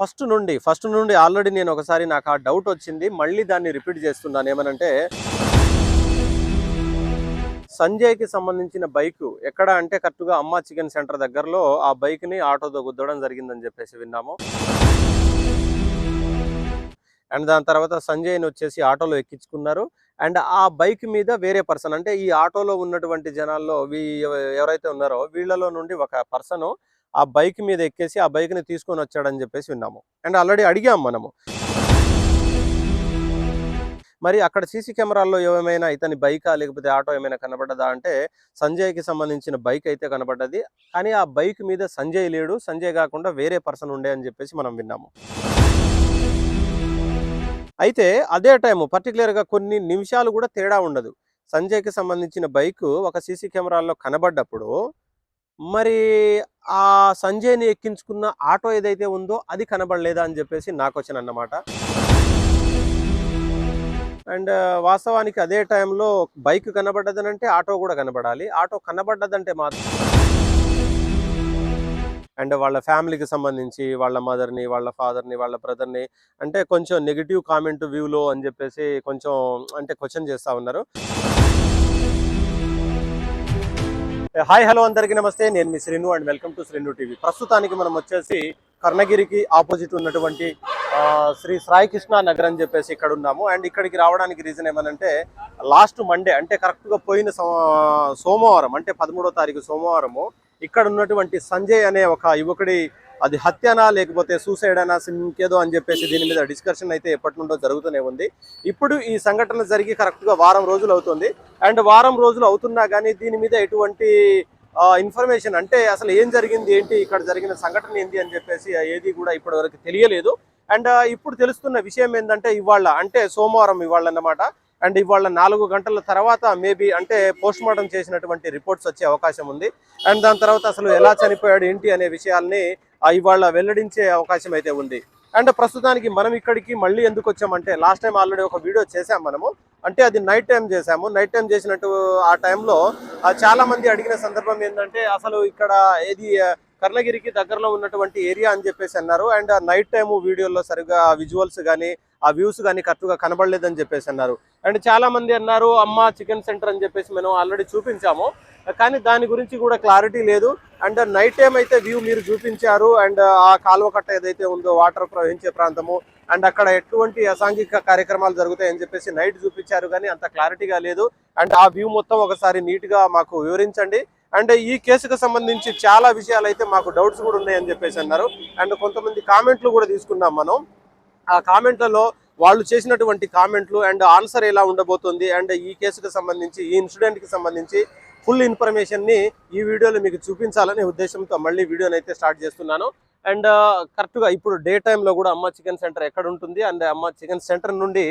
First నుండి first నుండి already నేను ఒకసారి నాకు ఆ డౌట్ వచ్చింది మళ్ళీ దాన్ని రిపీట్ చేస్తున్నాను. ఏమనంటే సంజయ్కి సంబంధించిన బైక్ ఎక్కడ అంటే కరెక్ట్గా అమ్మ చికెన్ సెంటర్ దగ్గరలో ఆ బైక్ని ఆటోతో గుద్దడం జరిగిందని చెప్పేసి విన్నాము. అండ్ దాని తర్వాత సంజయ్ని వచ్చేసి ఆటోలో ఎక్కించుకున్నారు. అండ్ ఆ బైక్ మీద వేరే పర్సన్ అంటే ఈ ఆటోలో ఉన్నటువంటి జనాల్లో వీ ఎవరైతే ఉన్నారో వీళ్ళలో నుండి ఒక పర్సన్ ఆ బైక్ మీద ఎక్కేసి ఆ బైక్ని తీసుకొని వచ్చాడని చెప్పేసి విన్నాము. అండ్ ఆల్రెడీ అడిగాం మనము. మరి అక్కడ సీసీ కెమెరాల్లో ఏమైనా ఇతని బైకా లేకపోతే ఆటో ఏమైనా కనబడ్డదా అంటే సంజయ్కి సంబంధించిన బైక్ అయితే కనబడ్డది. కానీ ఆ బైక్ మీద సంజయ్ లేడు. సంజయ్ కాకుండా వేరే పర్సన్ ఉండే అని చెప్పేసి మనం విన్నాము. అయితే అదే టైము పర్టికులర్గా కొన్ని నిమిషాలు కూడా తేడా ఉండదు. సంజయ్కి సంబంధించిన బైక్ ఒక సీసీ కెమెరాల్లో కనబడ్డప్పుడు మరి ఆ సంజయ్ని ఎక్కించుకున్న ఆటో ఏదైతే ఉందో అది కనబడలేదా అని చెప్పేసి నాకు వచ్చిన అన్నమాట. అండ్ వాస్తవానికి అదే టైంలో బైక్ కనబడ్డదనంటే ఆటో కూడా కనబడాలి. ఆటో కనబడ్డదంటే మాత్రం అండ్ వాళ్ళ ఫ్యామిలీకి సంబంధించి వాళ్ళ మదర్ని వాళ్ళ ఫాదర్ని వాళ్ళ బ్రదర్ని అంటే కొంచెం నెగిటివ్ కామెంట్ వ్యూలో అని చెప్పేసి కొంచెం అంటే క్వశ్చన్ చేస్తూ ఉన్నారు. హాయ్ హలో అందరికీ నమస్తే. నేను మీ Srinu and welcome to Srinu TV. ప్రస్తుతానికి మనం వచ్చేసి కర్ణగిరికి ఆపోజిట్ ఉన్నటువంటి శ్రీ సాయికృష్ణ నగర్ అని చెప్పేసి ఇక్కడ ఉన్నాము. అండ్ ఇక్కడికి రావడానికి రీజన్ ఏమనంటే లాస్ట్ మండే అంటే కరెక్ట్గా పోయిన సో- సోమవారం అంటే పదమూడో తారీఖు సోమవారము ఇక్కడ ఉన్నటువంటి సంజయ్ అనే ఒక యువకుడి అది హత్యనా లేకపోతే సూసైడ్ అనా ఇంకేదో అని చెప్పేసి దీని మీద డిస్కషన్ అయితే ఎప్పటి నుండో జరుగుతూనే ఉంది. ఇప్పుడు ఈ సంఘటన జరిగి కరెక్ట్గా వారం రోజులు అవుతుంది. అండ్ వారం రోజులు అవుతున్నా కానీ దీని మీద ఎటువంటి ఇన్ఫర్మేషన్ అంటే అసలు ఏం జరిగింది ఏంటి ఇక్కడ జరిగిన సంఘటన ఏంటి అని చెప్పేసి ఏది కూడా ఇప్పటి వరకు తెలియలేదు. అండ్ ఇప్పుడు తెలుస్తున్న విషయం ఏంటంటే ఇవాళ అంటే సోమవారం ఇవాళ అన్నమాట అండ్ ఇవాళ నాలుగు గంటల తర్వాత మేబీ అంటే పోస్ట్ మార్టం చేసినటువంటి రిపోర్ట్స్ వచ్చే అవకాశం ఉంది. అండ్ దాని తర్వాత అసలు ఎలా చనిపోయాడు ఏంటి అనే విషయాల్ని ఇవాళ వెల్లడించే అవకాశం అయితే ఉంది. అండ్ ప్రస్తుతానికి మనం ఇక్కడికి మళ్ళీ ఎందుకు వచ్చామంటే లాస్ట్ టైం ఆల్రెడీ ఒక వీడియో చేసాం మనము. అంటే అది నైట్ టైం చేసాము నైట్ టైం చేసినట్టు ఆ టైంలో చాలా మంది అడిగిన సందర్భం ఏంటంటే అసలు ఇక్కడ ఏది కర్ణగిరికి దగ్గరలో ఉన్నటువంటి ఏరియా అని చెప్పేసి అన్నారు. అండ్ నైట్ టైము వీడియోలో సరిగా విజువల్స్ కానీ ఆ వ్యూస్ కానీ కరెక్ట్గా కనబడలేదని చెప్పేసి అన్నారు. అండ్ చాలా మంది అన్నారు అమ్మ చికెన్ సెంటర్ అని చెప్పేసి మనం ఆల్రెడీ చూపించాము. కానీ దాని గురించి కూడా క్లారిటీ లేదు. అండ్ నైట్ టైం అయితే వ్యూ మీరు చూపించారు. అండ్ ఆ కాలువ కట్ట ఏదైతే ఉందో వాటర్ ప్రవహించే ప్రాంతము అండ్ అక్కడ ఎటువంటి అసాంఘిక కార్యక్రమాలు జరుగుతాయని చెప్పేసి నైట్ చూపించారు. కానీ అంత క్లారిటీగా లేదు. అండ్ ఆ వ్యూ మొత్తం ఒకసారి నీట్గా మాకు వివరించండి. అండ్ ఈ కేసుకు సంబంధించి చాలా విషయాలు అయితే మాకు డౌట్స్ కూడా ఉన్నాయని చెప్పేసి అన్నారు. అండ్ కొంతమంది కామెంట్లు కూడా తీసుకున్నాం మనం. ఆ కామెంట్లలో వాళ్ళు చేసినటువంటి కామెంట్లు అండ్ ఆన్సర్ ఎలా ఉండబోతుంది అండ్ ఈ కేసుకు సంబంధించి ఈ ఇన్సిడెంట్కి సంబంధించి ఫుల్ ఇన్ఫర్మేషన్ని ఈ వీడియోలో మీకు చూపించాలనే ఉద్దేశంతో మళ్ళీ వీడియోని అయితే స్టార్ట్ చేస్తున్నాను. అండ్ కరెక్ట్గా ఇప్పుడు డే టైంలో కూడా అమ్మ చికెన్ సెంటర్ ఎక్కడ ఉంటుంది? అండ్ అమ్మ చికెన్ సెంటర్ నుండి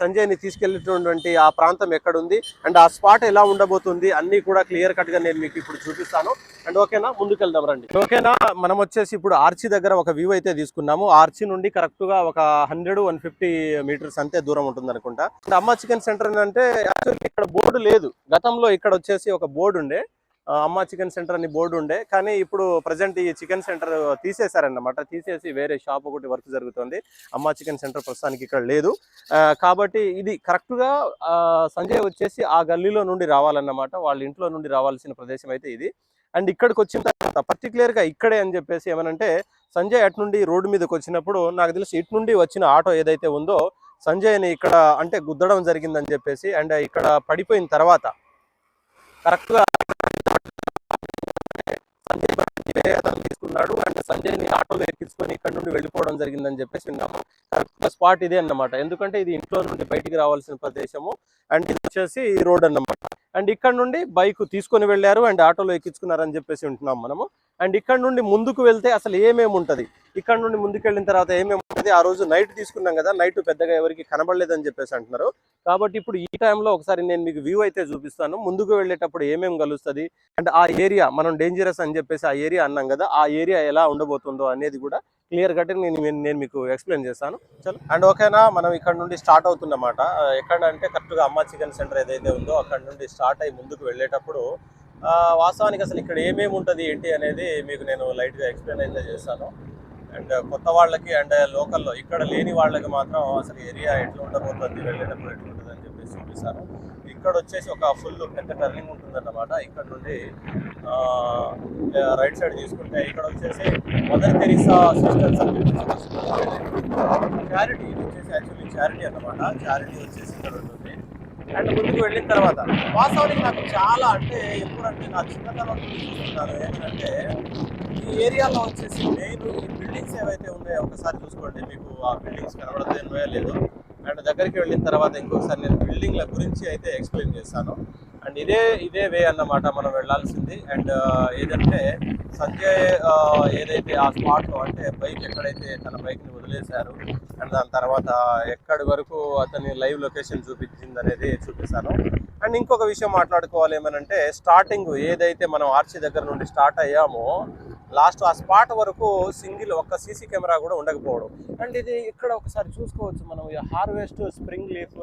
సంజయ్ని తీసుకెళ్ళినటువంటి ఆ ప్రాంతం ఎక్కడుంది? అండ్ ఆ స్పాట్ ఎలా ఉండబోతుంది? అన్ని కూడా క్లియర్ కట్గా నేను మీకు ఇప్పుడు చూపిస్తాను. అండ్ ఓకేనా? ముందుకెళ్దాం రండి. ఓకేనా? మనం వచ్చేసి ఇప్పుడు ఆర్చి దగ్గర ఒక వ్యూ అయితే తీసుకున్నాము. ఆర్చి నుండి కరెక్ట్గా ఒక హండ్రెడ్ వన్ ఫిఫ్టీ మీటర్స్ అంతే దూరం ఉంటుంది అనుకుంటా. అండ్ అమ్మ చికెన్ సెంటర్ అంటే యాక్చువల్లీ ఇక్కడ బోర్డు లేదు. గతంలో ఇక్కడ వచ్చేసి ఒక బోర్డు ఉండే. అమ్మ చికెన్ సెంటర్ అని బోర్డు ఉండే. కానీ ఇప్పుడు ప్రజెంట్ ఈ చికెన్ సెంటర్ తీసేశారన్నమాట. తీసేసి వేరే షాప్ ఒకటి వర్క్ జరుగుతుంది. అమ్మ చికెన్ సెంటర్ ప్రస్తుతానికి ఇక్కడ లేదు. కాబట్టి ఇది కరెక్ట్గా సంజయ్ వచ్చేసి ఆ గల్లీలో నుండి రావాలన్నమాట. వాళ్ళ ఇంట్లో నుండి రావాల్సిన ప్రదేశం అయితే ఇది. అండ్ ఇక్కడికి వచ్చిన తర్వాత పర్టికులర్గా ఇక్కడే అని చెప్పేసి ఏమనంటే సంజయ్ అటు నుండి రోడ్డు మీదకి వచ్చినప్పుడు నాకు తెలిసి ఇటు నుండి వచ్చిన ఆటో ఏదైతే ఉందో సంజయ్ని ఇక్కడ అంటే గుద్దడం జరిగిందని చెప్పేసి అండ్ ఇక్కడ పడిపోయిన తర్వాత కరెక్ట్గా సంజయ్ బండి అతను తీసుకున్నాడు. అండ్ సంజయ్ని ఆటోలో ఎక్కించుకొని ఇక్కడ నుండి వెళ్ళిపోవడం జరిగిందని చెప్పేసి విన్నాము. కరెక్ట్ స్పాట్ ఇదే అన్నమాట. ఎందుకంటే ఇది ఇంట్లో నుండి బయటికి రావాల్సిన ప్రదేశము. అండ్ ఇది వచ్చేసి ఈ రోడ్ అన్నమాట. అండ్ ఇక్కడ నుండి బైక్ తీసుకొని వెళ్ళారు అండ్ ఆటోలో ఎక్కించుకున్నారని చెప్పేసి ఉంటున్నాం మనము. అండ్ ఇక్కడ నుండి ముందుకు వెళ్తే అసలు ఏమేమి ఉంటుంది? ఇక్కడ నుండి ముందుకు వెళ్ళిన తర్వాత ఏమేమి ఉంటుంది? ఆ రోజు నైట్ తీసుకున్నాం కదా నైట్ పెద్దగా ఎవరికి కనబడలేదని చెప్పేసి అంటున్నారు. కాబట్టి ఇప్పుడు ఈ టైంలో ఒకసారి నేను మీకు వ్యూ అయితే చూపిస్తాను. ముందుకు వెళ్ళేటప్పుడు ఏమేమి కలుస్తుంది? అండ్ ఆ ఏరియా మనం డేంజరస్ అని చెప్పేసి ఆ ఏరియా అన్నాం కదా ఆ ఏరియా ఎలా ఉండబోతుందో అనేది కూడా క్లియర్ కట్ నేను నేను మీకు ఎక్స్ప్లెయిన్ చేస్తాను. చలో. అండ్ ఓకేనా మనం ఇక్కడ నుండి స్టార్ట్ అవుతుందన్నమాట. ఎక్కడంటే కరెక్ట్గా అమ్మ చికెన్ సెంటర్ ఏదైతే ఉందో అక్కడ నుండి స్టార్ట్ అయ్యి ముందుకు వెళ్ళేటప్పుడు వాస్తవానికి అసలు ఇక్కడ ఏమేమి ఉంటుంది ఏంటి అనేది మీకు నేను లైట్గా ఎక్స్ప్లెయిన్ అయితే చేస్తాను. అండ్ కొత్త వాళ్ళకి అండ్ లోకల్లో ఇక్కడ లేని వాళ్ళకి మాత్రం అసలు ఏరియా ఎట్లా ఉండబోతుంది వెళ్ళేటప్పుడు ఎట్లా ఉంటుంది అని చెప్పేసి చూపిస్తాను. ఇక్కడ వచ్చేసి ఒక ఫుల్ పెద్ద టర్నింగ్ ఉంటుందన్నమాట. ఇక్కడ నుండి రైట్ సైడ్ తీసుకుంటే ఇక్కడ వచ్చేసి మదర్ తెరిసా సిస్టర్స్ అని చెప్పేసి చారిటీ ఇది వచ్చేసి యాక్చువల్లీ చారిటీ అన్నమాట. చారిటీ వచ్చేసి ఇక్కడ ఉంటుంది. అండ్ ముందుకు వెళ్ళిన తర్వాత వాస్తవానికి నాకు చాలా అంటే ఎప్పుడంటే నా చిన్నతనం చూస్తున్నాను. ఏంటంటే ఈ ఏరియాలో వచ్చేసి మెయిన్ ఈ బిల్డింగ్స్ ఏవైతే ఉన్నాయో ఒకసారి చూసుకోండి. మీకు ఆ బిల్డింగ్స్ కనబడతాయో లేదో. అండ్ దగ్గరికి వెళ్ళిన తర్వాత ఇంకొకసారి నేను బిల్డింగ్ల గురించి అయితే ఎక్స్ప్లెయిన్ చేస్తాను అండ్ ఇదే ఇదే వే అన్నమాట మనం వెళ్ళాల్సింది. అండ్ ఏదంటే సంజయ్ ఏదైతే ఆ స్పాట్లో అంటే బైక్ ఎక్కడైతే తన బైక్ని వదిలేశారు అండ్ దాని తర్వాత ఎక్కడి వరకు అతని లైవ్ లొకేషన్ చూపించింది అనేది చూపిస్తాను. అండ్ ఇంకొక విషయం మాట్లాడుకోవాలి ఏమనంటే స్టార్టింగ్ ఏదైతే మనం ఆర్చి దగ్గర నుండి స్టార్ట్ అయ్యామో లాస్ట్ ఆ స్పాట్ వరకు సింగిల్ ఒక్క సీసీ కెమెరా కూడా ఉండకపోవడం. అండ్ ఇది ఇక్కడ ఒకసారి చూసుకోవచ్చు మనం హార్వెస్ట్ స్ప్రింగ్ లీఫ్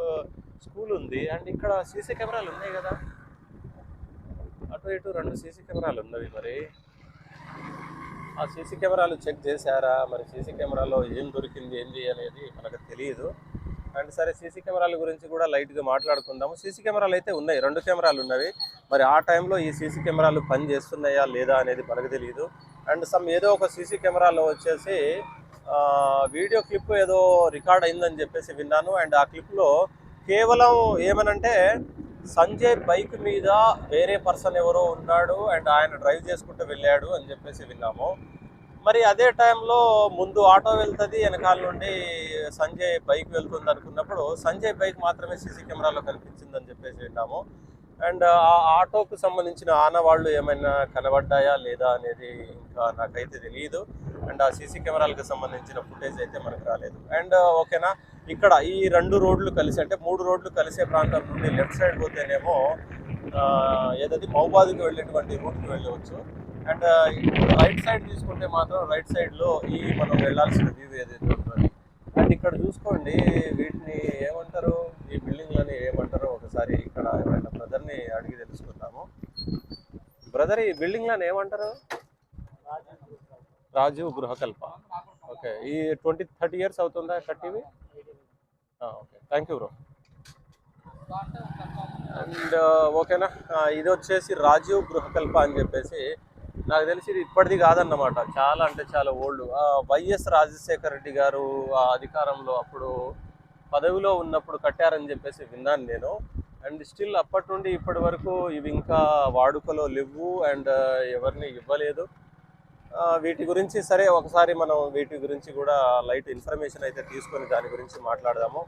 స్కూల్ ఉంది. అండ్ ఇక్కడ సీసీ కెమెరాలు ఉన్నాయి కదా? అటు ఇటు రెండు సీసీ కెమెరాలు ఉన్నవి మరి. ఆ సీసీ కెమెరాలు చెక్ చేశారా? మరి సీసీ కెమెరాలో ఏం దొరికింది ఏంది అనేది మనకు తెలియదు అండ్ సరే సీసీ కెమెరాల గురించి కూడా లైట్గా మాట్లాడుకుందాము. సీసీ కెమెరాలు అయితే ఉన్నాయి రెండు కెమెరాలు ఉన్నవి. మరి ఆ టైంలో ఈ సీసీ కెమెరాలు పని చేస్తున్నాయా లేదా అనేది మనకు తెలియదు అండ్ సమ్ ఏదో ఒక సీసీ కెమెరాలో వచ్చేసి వీడియో క్లిప్ ఏదో రికార్డ్ అయిందని చెప్పేసి విన్నాను. అండ్ ఆ క్లిప్లో కేవలం ఏమనంటే సంజయ్ బైక్ మీద వేరే పర్సన్ ఎవరో ఉన్నాడు అండ్ ఆయన డ్రైవ్ చేసుకుంటూ వెళ్ళాడు అని చెప్పేసి విన్నాము. మరి అదే టైంలో ముందు ఆటో వెళ్తుంది వెనకాల నుండి సంజయ్ బైక్ వెళ్తుంది అనుకున్నప్పుడు సంజయ్ బైక్ మాత్రమే సీసీ కెమెరాలో కనిపించిందని చెప్పేసి విన్నాము. అండ్ ఆ ఆటోకు సంబంధించిన ఆనవాళ్ళు ఏమైనా కనబడ్డాయా లేదా అనేది ఇంకా నాకైతే తెలియదు అండ్ ఆ సీసీ కెమెరాలకు సంబంధించిన ఫుటేజ్ అయితే మనకు రాలేదు. అండ్ ఓకేనా? ఇక్కడ ఈ రెండు రోడ్లు కలిసి అంటే మూడు రోడ్లు కలిసే ప్రాంతం నుండి లెఫ్ట్ సైడ్ పోతేనేమో ఏదైతే ఏదది మౌబాద్కి వెళ్ళేటువంటి రూట్కి వెళ్ళవచ్చు. అండ్ రైట్ సైడ్ తీసుకుంటే మాత్రం రైట్ సైడ్లో ఈ మనం వెళ్ళాల్సిన వ్యూ ఏదైతే ఉంటుంది అండ్ ఇక్కడ చూసుకోండి వీటిని ఏమంటారు ఈ బిల్డింగ్లని ఏమంటారు ఒకసారి ఇక్కడ ఎవరైనా బ్రదర్ని అడిగి తెలుసుకుందాము. బ్రదర్ ఈ బిల్డింగ్లను ఏమంటారు? రాజీవ్ గృహకల్ప. ఓకే ఈ ట్వంటీ థర్టీ ఇయర్స్ అవుతుందా కట్టివి? Okay thank you bro. And ఓకేనా ఇది వచ్చేసి రాజీవ్ గృహకల్ప అని చెప్పేసి నాకు తెలిసి ఇది ఇప్పటిది కాదన్నమాట. చాలా అంటే చాలా ఓల్డ్ వైఎస్ రాజశేఖర రెడ్డి గారు ఆ అధికారంలో అప్పుడు పదవిలో ఉన్నప్పుడు కట్టారని చెప్పేసి విన్నాను నేను. అండ్ స్టిల్ అప్పటి నుండి ఇప్పటి వరకు ఇవి ఇంకా వాడుకలో లేవు అండ్ ఎవరిని ఇవ్వలేదు. వీటి గురించి సరే ఒకసారి మనం వీటి గురించి కూడా లైట్ ఇన్ఫర్మేషన్ అయితే తీసుకొని దాని గురించి మాట్లాడదాము.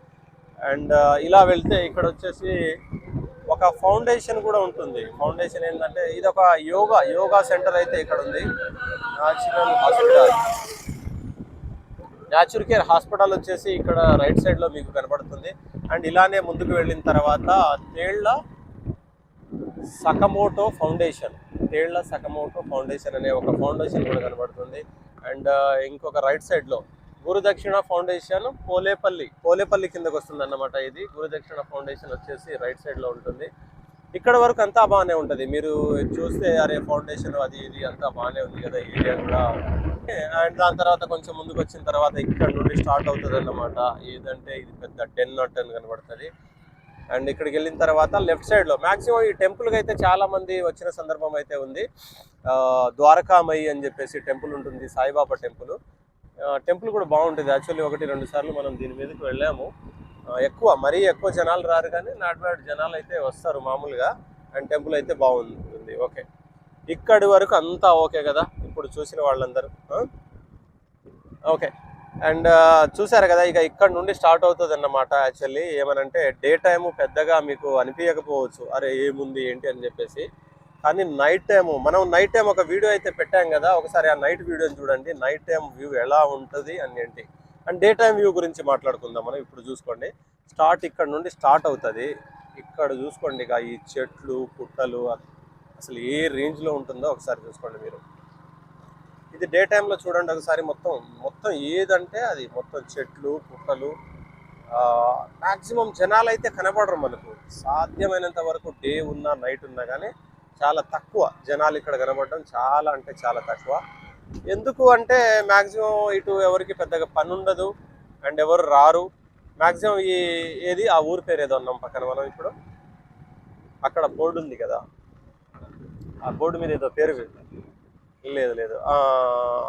అండ్ ఇలా వెళ్తే ఇక్కడ వచ్చేసి ఒక ఫౌండేషన్ కూడా ఉంటుంది. ఫౌండేషన్ ఏంటంటే ఇది ఒక యోగా యోగా సెంటర్ అయితే ఇక్కడ ఉంది. Natural hospital. Natural care hospital వచ్చేసి ఇక్కడ రైట్ సైడ్లో మీకు కనబడుతుంది. అండ్ ఇలానే ముందుకు వెళ్ళిన తర్వాత తేళ్ళ సకమోటో ఫౌండేషన్. తేళ్ళ సకమోటో ఫౌండేషన్ అనే ఒక ఫౌండేషన్ కూడా కనబడుతుంది. అండ్ ఇంకొక రైట్ సైడ్లో గురుదక్షిణ ఫౌండేషన్ పోలేపల్లి పోలేపల్లి కిందకు వస్తుంది అన్నమాట ఇది. గురుదక్షిణ ఫౌండేషన్ వచ్చేసి రైట్ సైడ్లో ఉంటుంది. ఇక్కడ వరకు అంతా బాగానే ఉంటుంది. మీరు చూస్తే అరే ఫౌండేషన్ అది ఇది అంతా బాగానే ఉంది కదా ఏరియా కూడా. అండ్ దాని తర్వాత కొంచెం ముందుకు వచ్చిన తర్వాత ఇక్కడ నుండి స్టార్ట్ అవుతుంది అన్నమాట ఏదంటే ఇది పెద్ద టెన్ నాట్ టెన్ కనబడుతుంది. అండ్ ఇక్కడికి వెళ్ళిన తర్వాత లెఫ్ట్ సైడ్లో మాక్సిమం ఈ టెంపుల్కి అయితే చాలామంది వచ్చిన సందర్భం అయితే ఉంది. ద్వారకామయి అని చెప్పేసి టెంపుల్ ఉంటుంది సాయిబాబా టెంపుల్. టెంపుల్ కూడా బాగుంటుంది. యాక్చువల్లీ ఒకటి రెండు సార్లు మనం దీని మీదకి వెళ్ళాము. ఎక్కువ మరీ ఎక్కువ జనాలు రారు కానీ నాట్ జనాలు అయితే వస్తారు మామూలుగా. అండ్ టెంపుల్ అయితే బాగుంటుంది. ఓకే. ఇక్కడి వరకు అంతా ఓకే కదా? ఇప్పుడు చూసిన వాళ్ళందరూ ఓకే. అండ్ చూసారు కదా? ఇక ఇక్కడ నుండి స్టార్ట్ అవుతుంది అన్నమాట యాక్చువల్లీ. ఏమనంటే డే టైము పెద్దగా మీకు అనిపించకపోవచ్చు అరే ఏముంది ఏంటి అని చెప్పేసి. కానీ నైట్ టైము మనం నైట్ టైం ఒక వీడియో అయితే పెట్టాం కదా ఒకసారి ఆ నైట్ వీడియోని చూడండి. నైట్ టైం వ్యూ ఎలా ఉంటుంది అని ఏంటి? అండ్ డే టైం వ్యూ గురించి మాట్లాడుకుందాం మనం ఇప్పుడు చూసుకోండి. స్టార్ట్ ఇక్కడ నుండి స్టార్ట్ అవుతుంది. ఇక్కడ చూసుకోండి ఇక ఈ చెట్లు పుట్టలు అసలు ఏ రేంజ్లో ఉంటుందో ఒకసారి చూసుకోండి మీరు. ఇది డే టైంలో చూడండి ఒకసారి మొత్తం. మొత్తం ఏదంటే అది మొత్తం చెట్లు పుట్టలు మ్యాక్సిమం జనాలు అయితే కనబడరు మనకు. సాధ్యమైనంత వరకు డే ఉన్నా నైట్ ఉన్నా కానీ చాలా తక్కువ జనాలు ఇక్కడ కనబడడం చాలా అంటే చాలా తక్కువ. ఎందుకు అంటే మ్యాక్సిమం ఇటు ఎవరికి పెద్దగా పని ఉండదు అండ్ ఎవరు రారు. మ్యాక్సిమం ఈ ఏది ఆ ఊరి పేరు ఏదో ఉన్నాం పక్కన మనం ఇప్పుడు. అక్కడ బోర్డు ఉంది కదా. ఆ బోర్డు మీద ఏదో పేరు లేదు లేదు.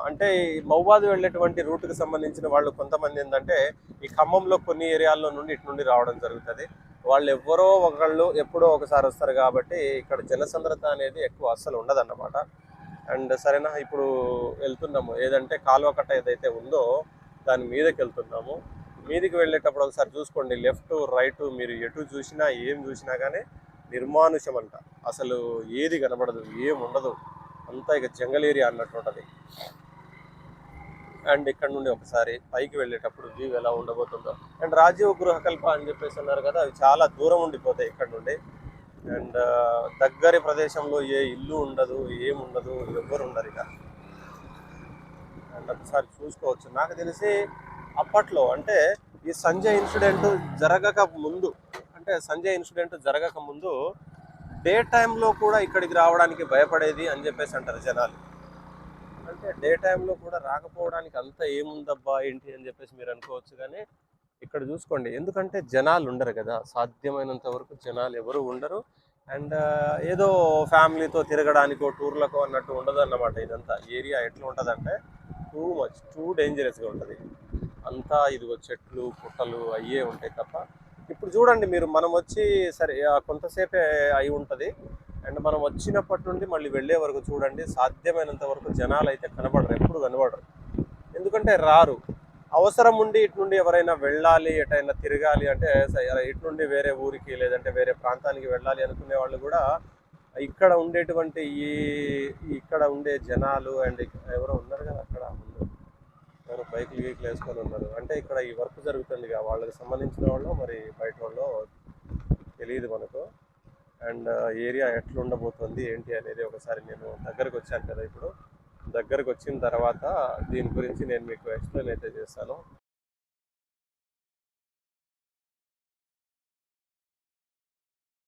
అంటే ఈ మౌబాద్ వెళ్ళేటువంటి రూట్కి సంబంధించిన వాళ్ళు కొంతమంది ఏంటంటే ఈ ఖమ్మంలో కొన్ని ఏరియాల్లో నుండి ఇటు నుండి రావడం జరుగుతుంది. వాళ్ళు ఎవరో ఒకళ్ళు ఎప్పుడో ఒకసారి వస్తారు కాబట్టి ఇక్కడ జనసంద్రత అనేది ఎక్కువ అస్సలు ఉండదన్నమాట. అండ్ సరేనా ఇప్పుడు వెళ్తున్నాము. ఏదంటే కాలువ కట్ట ఏదైతే ఉందో దాని మీదకి వెళ్తున్నాము. మీదికి వెళ్ళేటప్పుడు ఒకసారి చూసుకోండి. లెఫ్ట్ రైట్ మీరు ఎటు చూసినా ఏం చూసినా కానీ నిర్మానుషం అంట అసలు ఏది కనబడదు ఏం ఉండదు. అంతా ఇక జంగల్ ఏరియా అన్నట్టు ఉంటుంది. అండ్ ఇక్కడ నుండి ఒకసారి పైకి వెళ్ళేటప్పుడు వ్యూ ఎలా ఉండబోతుందో. అండ్ రాజీవ్ గృహకల్ప అని చెప్పేసి అన్నారు కదా అవి చాలా దూరం ఉండిపోతాయి ఇక్కడ నుండి. అండ్ దగ్గరి ప్రదేశంలో ఏ ఇల్లు ఉండదు ఏముండదు ఉండదు ఎవ్వరు ఉండరు ఇక. అండ్ ఒకసారి చూసుకోవచ్చు. నాకు తెలిసి అప్పట్లో అంటే ఈ సంజయ్ ఇన్సిడెంట్ జరగక ముందు అంటే సంజయ్ ఇన్సిడెంట్ జరగక ముందు డే టైంలో కూడా ఇక్కడికి రావడానికి భయపడేది అని చెప్పేసి అంటారు జనాలు. అంటే డే టైంలో కూడా రాకపోవడానికి అంత ఏముందబ్బా ఏంటి అని చెప్పేసి మీరు అనుకోవచ్చు కానీ ఇక్కడ చూసుకోండి. ఎందుకంటే జనాలు ఉండరు కదా. సాధ్యమైనంత వరకు జనాలు ఎవరు ఉండరు. అండ్ ఏదో ఫ్యామిలీతో తిరగడానికో టూర్లకో అన్నట్టు ఉండదు అన్నమాట ఇదంతా. ఏరియా ఎట్లా ఉంటుందంటే టూ మచ్ టూ డేంజరస్గా ఉంటుంది. అంతా ఇదిగో చెట్లు పుట్టలు అయ్యే ఉంటాయి తప్ప. ఇప్పుడు చూడండి మీరు మనం వచ్చి సరే కొంతసేపే అయి ఉంటుంది. అండ్ మనం వచ్చినప్పటి నుండి మళ్ళీ వెళ్ళే వరకు చూడండి సాధ్యమైనంత వరకు జనాలు అయితే కనబడరు ఎప్పుడు కనబడరు. ఎందుకంటే రారు. అవసరం ఉండి ఇటు నుండి ఎవరైనా వెళ్ళాలి ఎటైనా తిరగాలి అంటే ఇటు నుండి వేరే ఊరికి లేదంటే వేరే ప్రాంతానికి వెళ్ళాలి అనుకునే వాళ్ళు కూడా ఇక్కడ ఉండేటువంటి ఈ ఇక్కడ ఉండే జనాలు అండ్ ఎవరో ఉన్నారు కదా అక్కడ ముందు. ఎవరు బైక్లు గీక్లు వేసుకొని ఉన్నారు. అంటే ఇక్కడ ఈ వర్క్ జరుగుతుంది కదా వాళ్ళకి సంబంధించిన వాళ్ళు మరి బయట వాళ్ళు తెలియదు మనకు. అండ్ ఏరియా ఎట్లా ఉండబోతుంది ఏంటి అనేది ఒకసారి నేను దగ్గరకు వచ్చాను కదా ఇప్పుడు. దగ్గరకు వచ్చిన తర్వాత దీని గురించి నేను మీకు ఎక్స్ప్లెయిన్ అయితే చేస్తాను.